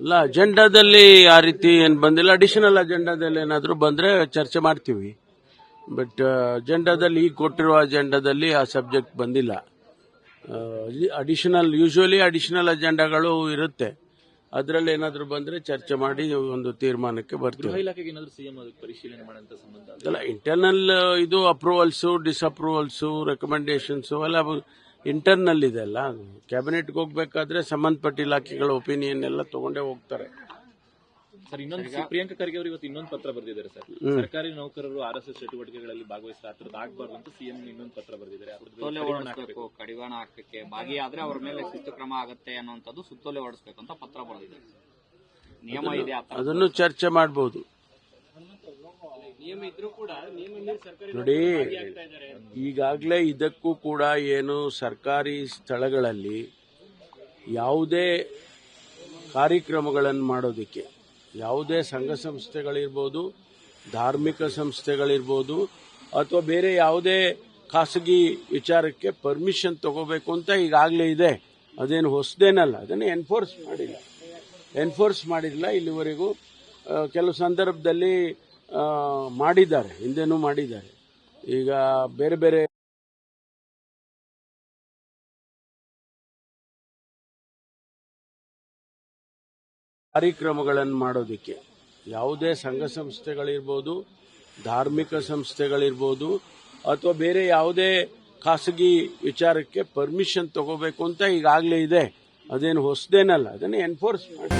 ಅಲ್ಲ ಅಜೆಂಡಾದಲ್ಲಿ ಆ ರೀತಿ ಏನು ಬಂದಿಲ್ಲ. ಅಡಿಷನಲ್ ಅಜೆಂಡಾದಲ್ಲಿ ಏನಾದರೂ ಬಂದರೆ ಚರ್ಚೆ ಮಾಡ್ತೀವಿ. ಬಟ್ ಅಜೆಂಡಾದಲ್ಲಿ ಈಗ ಕೊಟ್ಟಿರುವ ಅಜೆಂಡಾದಲ್ಲಿ ಆ ಸಬ್ಜೆಕ್ಟ್ ಬಂದಿಲ್ಲ. ಅಡಿಷನಲ್ ಯೂಶುವಲಿ ಅಡಿಷನಲ್ ಅಜೆಂಡಾಗಳು ಇರುತ್ತೆ. ಅದರಲ್ಲಿ ಏನಾದರೂ ಬಂದರೆ ಚರ್ಚೆ ಮಾಡಿ ಒಂದು ತೀರ್ಮಾನಕ್ಕೆ ಬರ್ತೀವಿ. ಅಲ್ಲ ಇಂಟರ್ನಲ್ ಇದು ಅಪ್ರೂವಲ್ಸು ಡಿಸ್ಅಪ್ರೂವಲ್ಸ್ ರೆಕಮೆಂಡೇಶನ್ಸು ಎಲ್ಲ ಇಂಟರ್ನಲ್ ಇದೆ ಅಲ್ಲ ಕ್ಯಾಬಿನೆಟ್ಗೆ ಹೋಗ್ಬೇಕಾದ್ರೆ ಸಂಬಂಧಪಟ್ಟ ಇಲಾಖೆಗಳ ಒಪಿನಿಯನ್ ಎಲ್ಲ ತಗೊಂಡೇ ಹೋಗ್ತಾರೆ. ಸರ್ ಇನ್ನೊಂದು ಪ್ರಿಯಾಂಕ ಖರ್ಗೆ ಅವರು ಇವತ್ತು ಇನ್ನೊಂದು ಪತ್ರ ಬರೆದಿದ್ದಾರೆ ಸರ್. ಸರ್ಕಾರಿ ನೌಕರರು ಆರ್ ಎಸ್ ಎಸ್ ಚಟುವಟಿಕೆಗಳಲ್ಲಿ ಭಾಗವಹಿಸ್ತಾ ಹತ್ರದ ಆಗ್ಬಾರ್ದು ಅಂತ ಸಿಎಂ ಇನ್ನೊಂದು ಪತ್ರ ಬರೆದಿದ್ದಾರೆ. ಸುತ್ತೋಲೆ. ಹೊರಡಿಸಬೇಕು ಕಡಿವಾಣ ಹಾಕಕ್ಕೆ ಭಾಗಿಯಾದ್ರೆ ಅವ್ರ ಮೇಲೆ ಶಿಸ್ತು ಕ್ರಮ ಆಗುತ್ತೆ ಅನ್ನುವಂಥದ್ದು ಸುತ್ತೋಲೆ ಓಡಿಸಬೇಕು ಅಂತ ಪತ್ರ ಬರೆದಿದೆ ನಿಯಮ ಇದೆ ಅದನ್ನು ಚರ್ಚೆ ಮಾಡ್ಬೋದು. ನೋಡಿ ಈಗಾಗಲೇ ಇದಕ್ಕೂ ಕೂಡ ಏನು ಸರ್ಕಾರಿ ಸ್ಥಳಗಳಲ್ಲಿ ಯಾವುದೇ ಕಾರ್ಯಕ್ರಮಗಳನ್ನು ಮಾಡೋದಕ್ಕೆ ಯಾವುದೇ ಸಂಘ ಸಂಸ್ಥೆಗಳಿರ್ಬೋದು ಧಾರ್ಮಿಕ ಸಂಸ್ಥೆಗಳಿರ್ಬೋದು ಅಥವಾ ಬೇರೆ ಯಾವುದೇ ಖಾಸಗಿ ವಿಚಾರಕ್ಕೆ ಪರ್ಮಿಷನ್ ತಗೋಬೇಕು ಅಂತ ಈಗಾಗಲೇ ಇದೆ. ಅದೇನು ಹೊಸದೇನಲ್ಲ ಅದನ್ನು ಎನ್ಫೋರ್ಸ್ ಮಾಡಿಲ್ಲ. ಎನ್ಫೋರ್ಸ್ ಮಾಡಿಲ್ಲ ಇಲ್ಲಿವರೆಗೂ ಕೆಲವು ಸಂದರ್ಭದಲ್ಲಿ ಮಾಡಿದ್ದಾರೆ, ಹಿಂದೆನೂ ಮಾಡಿದ್ದಾರೆ. ಈಗ ಬೇರೆ ಬೇರೆ ಕಾರ್ಯಕ್ರಮಗಳನ್ನು ಮಾಡೋದಕ್ಕೆ ಯಾವುದೇ ಸಂಘ ಸಂಸ್ಥೆಗಳಿರ್ಬೋದು, ಧಾರ್ಮಿಕ ಸಂಸ್ಥೆಗಳಿರ್ಬೋದು, ಅಥವಾ ಬೇರೆ ಯಾವುದೇ ಖಾಸಗಿ ವಿಚಾರಕ್ಕೆ ಪರ್ಮಿಷನ್ ತಗೋಬೇಕು ಅಂತ ಈಗಾಗಲೇ ಇದೆ. ಅದೇನು ಹೊಸದೇನಲ್ಲ, ಅದನ್ನು ಎನ್ಫೋರ್ಸ್ ಮಾಡಿ.